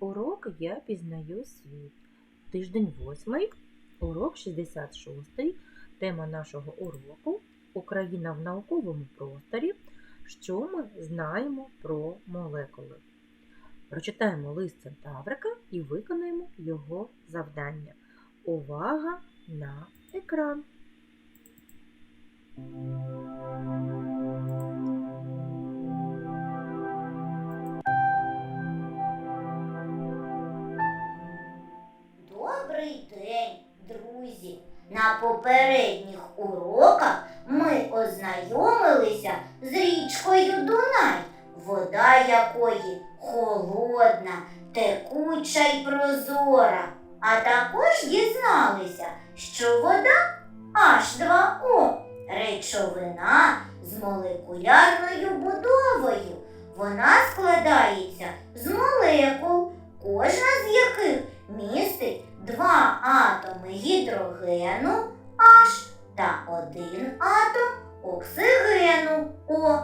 Урок Я пізнаю світ. Тиждень 8, урок 66. Тема нашого уроку Україна в науковому просторі. Що ми знаємо про молекули? Прочитаємо лист Центаврика і виконаємо його завдання. Увага на екран! На попередніх уроках ми ознайомилися з річкою Дунай, вода якої холодна, текуча й прозора. А також дізналися, що вода H2O речовина з молекулярною будовою. Вона складається з молекул, кожна з яких містить два атоми гідрогену H та один атом оксигену О.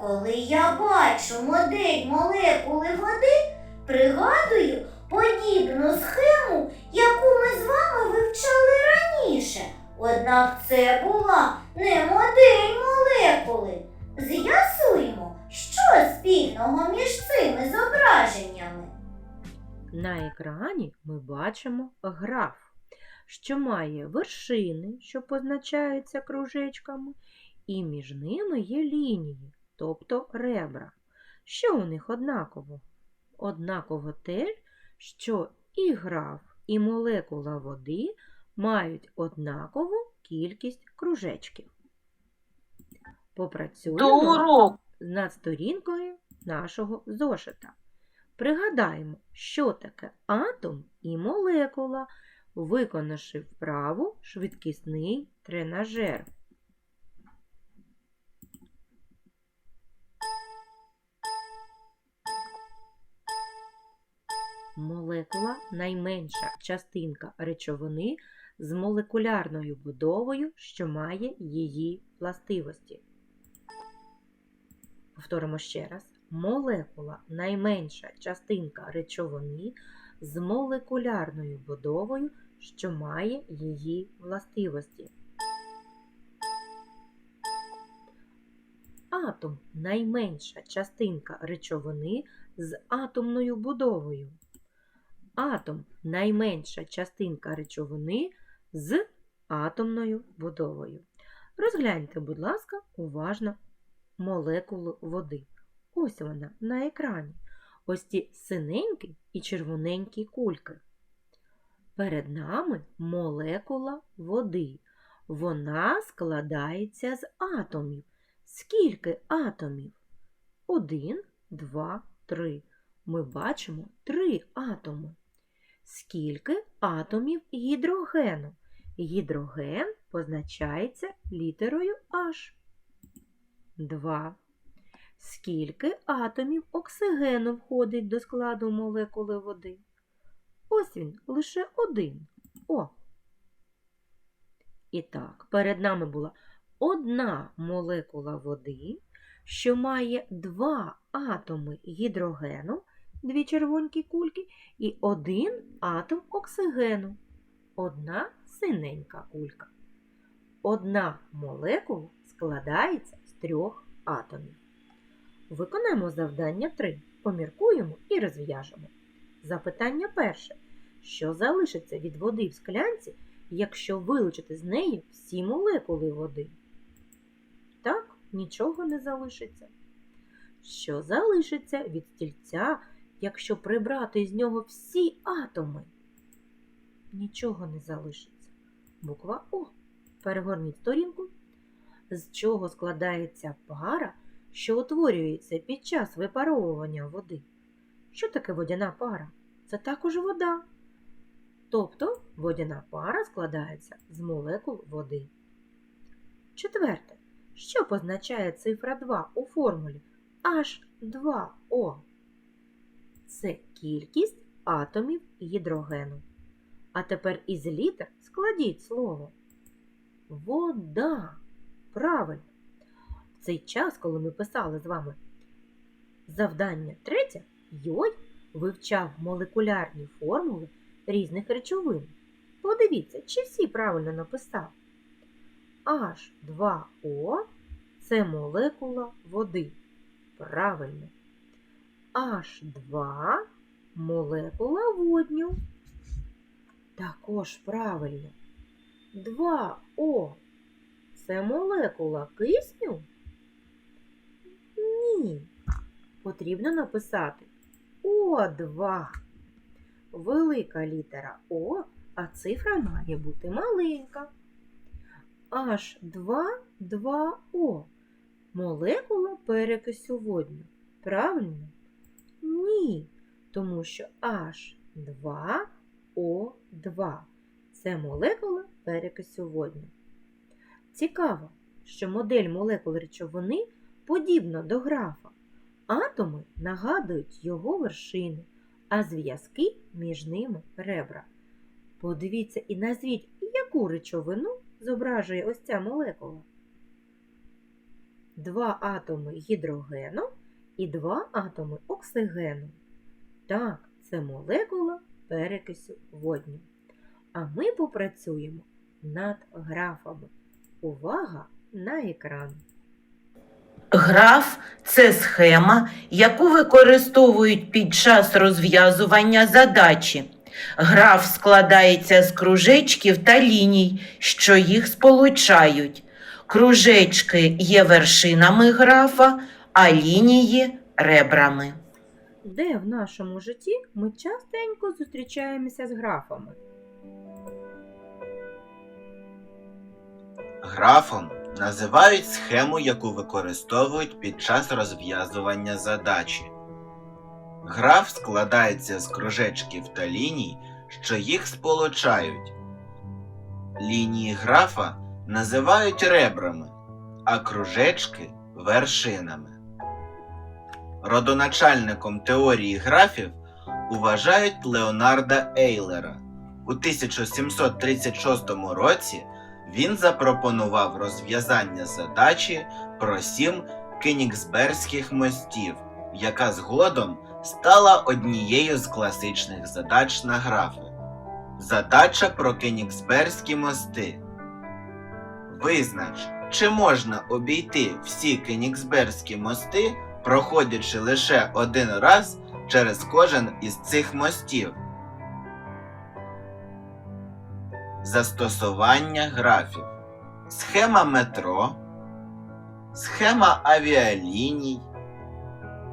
Коли я бачу модель молекули води, пригадую подібну схему, яку ми з вами вивчали раніше. Однак це була не модель молекули. З'ясуємо, що спільного між цими зображеннями. На екрані ми бачимо граф, що має вершини, що позначаються кружечками, і між ними є лінії, тобто ребра. Що у них однаково? Однаково те, що і граф, і молекула води мають однакову кількість кружечків. Попрацюємо над сторінкою нашого зошита. Пригадаємо, що таке атом і молекула, виконавши вправу швидкісний тренажер. Молекула найменша частинка речовини з молекулярною будовою, що має її властивості. Повторимо ще раз. Молекула найменша частинка речовини з молекулярною будовою, що має її властивості. Атом найменша частинка речовини з атомною будовою. Атом найменша частинка речовини з атомною будовою. Розгляньте, будь ласка, уважно молекулу води. Ось вона на екрані. Ось ці синенькі і червоненькі кульки. Перед нами молекула води. Вона складається з атомів. Скільки атомів? Один, два, три. Ми бачимо три атоми. Скільки атомів гідрогену? Гідроген позначається літерою H. Два. Скільки атомів оксигену входить до складу молекули води? Ось він лише один. О. І так, перед нами була одна молекула води, що має два атоми гідрогену, дві червонькі кульки, і один атом оксигену, одна синенька кулька. Одна молекула складається з трьох атомів. Виконаємо завдання 3. Поміркуємо і розв'яжемо. Запитання перше. Що залишиться від води в склянці, якщо вилучити з неї всі молекули води? Так, нічого не залишиться. Що залишиться від стільця, якщо прибрати з нього всі атоми? Нічого не залишиться. Буква О. Перегорніть сторінку. З чого складається пара, що утворюється під час випаровування води. Що таке водяна пара? Це також вода. Тобто водяна пара складається з молекул води. Четверте. Що позначає цифра 2 у формулі H2O? Це кількість атомів гідрогену. А тепер із літер складіть слово. Вода. Правильно. Цей час, коли ми писали з вами завдання третє, Йой вивчав молекулярні формули різних речовин. Подивіться, чи всі правильно написав. H2O це молекула води. Правильно. H2 молекула водню. Також правильно. 2O це молекула кисню? Ні. Потрібно написати О2. Велика літера О, а цифра має бути маленька. H2, 2O. Молекула перекисю водню. Правильно? Ні, тому що H2O2 це молекула перекисю водню. Цікаво, що модель молекул речовини подібна до графа. Атоми нагадують його вершини, а зв'язки між ними ребра. Подивіться і назвіть, яку речовину зображує ось ця молекула. Два атоми гідрогену і два атоми оксигену. Так, це молекула перекисю водню. А ми попрацюємо над графами. Увага на екран! Граф це схема, яку використовують під час розв'язування задачі. Граф складається з кружечків та ліній, що їх сполучають. Кружечки є вершинами графа, а лінії ребрами. Де в нашому житті ми частенько зустрічаємося з графами? Графом називають схему, яку використовують під час розв'язування задачі. Граф складається з кружечків та ліній, що їх сполучають. Лінії графа називають ребрами, а кружечки вершинами. Родоначальником теорії графів вважають Леонарда Ейлера. У 1736 році він запропонував розв'язання задачі про сім кенігсберзьких мостів, яка згодом стала однією з класичних задач на графи. Задача про кенігсберзькі мости. Визнач, чи можна обійти всі кенігсберзькі мости, проходячи лише один раз через кожен із цих мостів. Застосування графів. Схема метро, схема авіаліній,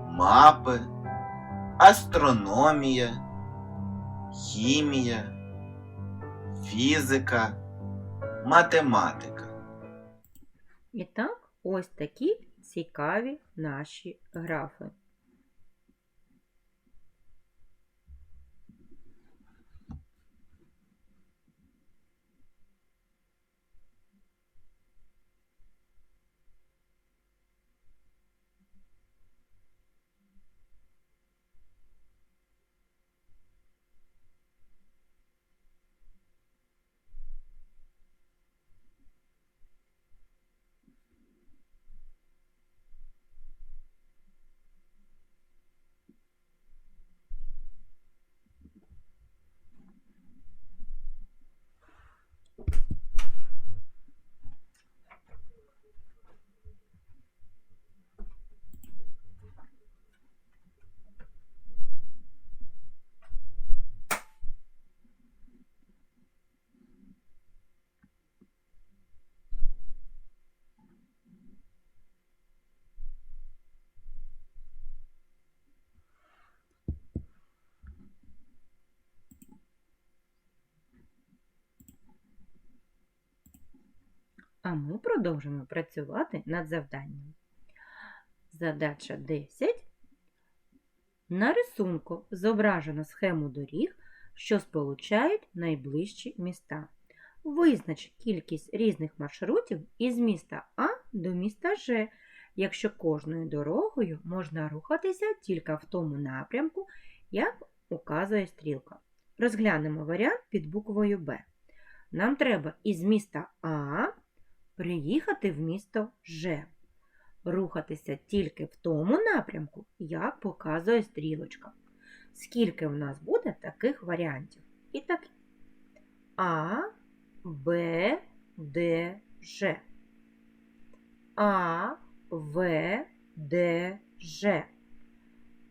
мапи, астрономія, хімія, фізика, математика. І так, ось такі цікаві наші графи. А ми продовжимо працювати над завданням. Задача 10. На рисунку зображено схему доріг, що сполучають найближчі міста. Визнач кількість різних маршрутів із міста А до міста Ж, якщо кожною дорогою можна рухатися тільки в тому напрямку, як указує стрілка. Розглянемо варіант під буквою Б. Нам треба із міста А приїхати в місто Ж. Рухатися тільки в тому напрямку, як показує стрілочка. скільки в нас буде таких варіантів. І так, А, Б, Д, Ж. А, В, Д, Ж.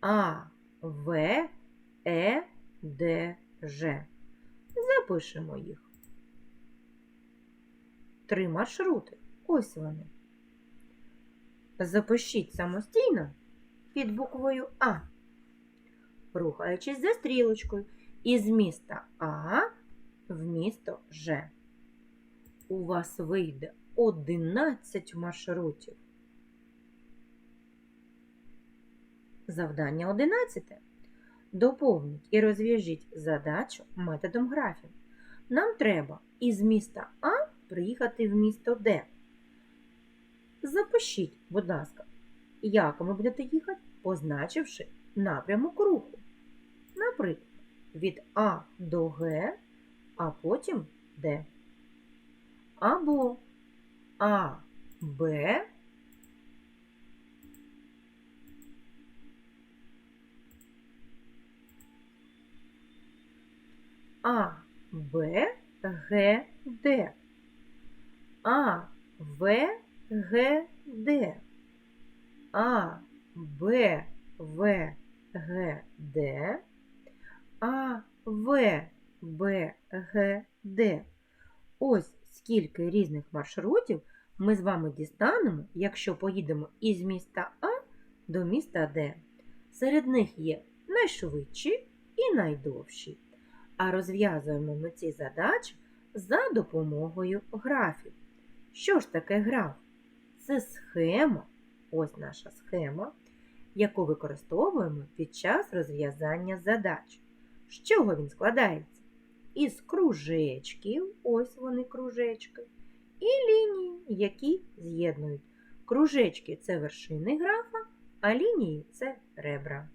А, В, Е, Д, Ж. Запишемо їх. Три маршрути. Ось вони. Запишіть самостійно під буквою А, рухаючись за стрілочкою із міста А в місто Ж. У вас вийде 11 маршрутів. Завдання 11. Доповніть і розв'яжіть задачу методом графів. Нам треба із міста А приїхати в місто Д. Запишіть, будь ласка, як ви будете їхати, позначивши напрямок руху. Наприклад, від А до Г, а потім Д. Або А, Б, А, Б, Г, Д. А, В, Г, Д. А, Б, В, Г, Д. А, В, Б, Г, Д. Ось скільки різних маршрутів ми з вами дістанемо, якщо поїдемо із міста А до міста Д. Серед них є найшвидші і найдовші. А розв'язуємо ми ці задачі за допомогою графів. Що ж таке граф? Це схема, ось наша схема, яку використовуємо під час розв'язання задач. З чого він складається? Із кружечків, ось вони кружечки, і лінії, які з'єднують. Кружечки це вершини графа, а лінії це ребра.